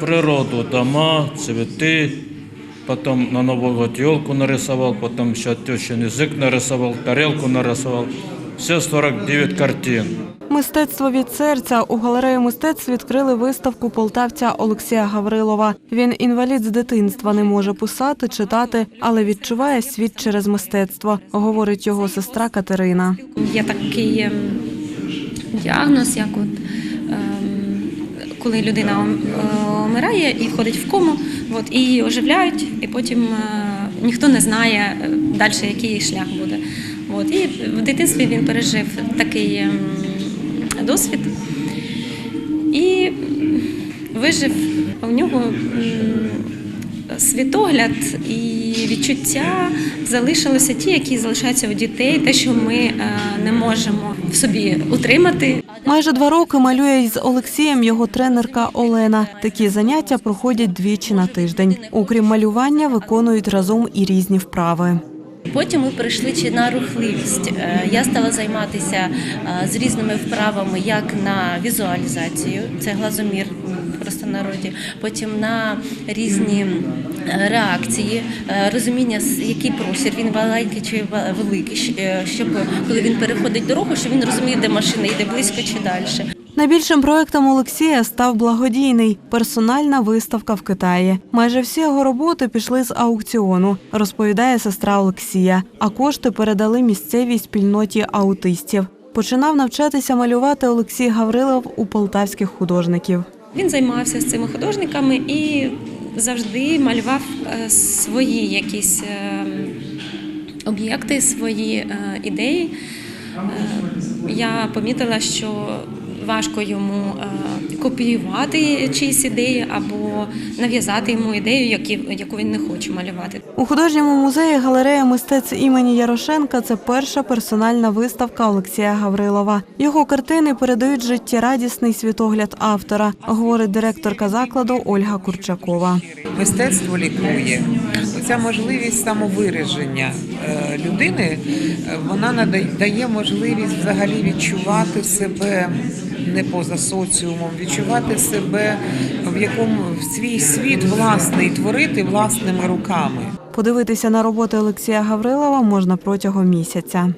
природу, дома, цветы. Потом на Новый год елку нарисовал, потом еще тещин язык нарисовал, тарелку нарисовал. Все 49 картин. Мистецтво від серця у галереї мистецтв відкрили виставку полтавця Олексія Гаврилова. Він інвалід з дитинства, не може писати, читати, але відчуває світ через мистецтво, говорить його сестра Катерина. Є такий ем, діагноз, як от, ем, коли людина ом- е, вмирає і входить в кому, от, і її оживляють, і потім е, ніхто не знає далі, який шлях буде. От, і в дитинстві він пережив такий ем, досвід і вижив у нього світогляд і відчуття залишилися ті, які залишаються у дітей, те, що ми е, не можемо в собі утримати. Майже два роки малює із Олексієм його тренерка Олена. Такі заняття проходять двічі на тиждень. Окрім малювання, виконують разом і різні вправи. Потім ми перейшли чи на рухливість. Е, Я стала займатися е, з різними вправами, як на візуалізацію, це глазомір простонароді, потім на різні е, реакції, е, розуміння, який простір, він маленький чи великий, е, щоб коли він переходить дорогу, щоб він розумів, де машина йде близько чи далі. Найбільшим проектом Олексія став благодійний персональна виставка в Китаї. Майже всі його роботи пішли з аукціону, розповідає сестра Олексія. А кошти передали місцевій спільноті аутистів. Починав навчатися малювати Олексій Гаврилов у полтавських художників. Він займався з цими художниками і завжди малював е, свої якісь е, об'єкти, свої е, ідеї. Я помітила, що важко йому е, копіювати чиїсь ідеї або нав'язати йому ідею, які- яку він не хоче малювати. У художньому музеї галерея мистецтв імені Ярошенка це перша персональна виставка Олексія Гаврилова. Його картини передають життєрадісний світогляд автора, говорить директорка закладу Ольга Курчакова. Мистецтво лікує. Оця можливість самовираження е, людини, е, вона надає дає можливість взагалі відчувати себе не поза соціумом, відчувати себе в якому в свій світ власний творити власними руками. Подивитися на роботи Олексія Гаврилова можна протягом місяця.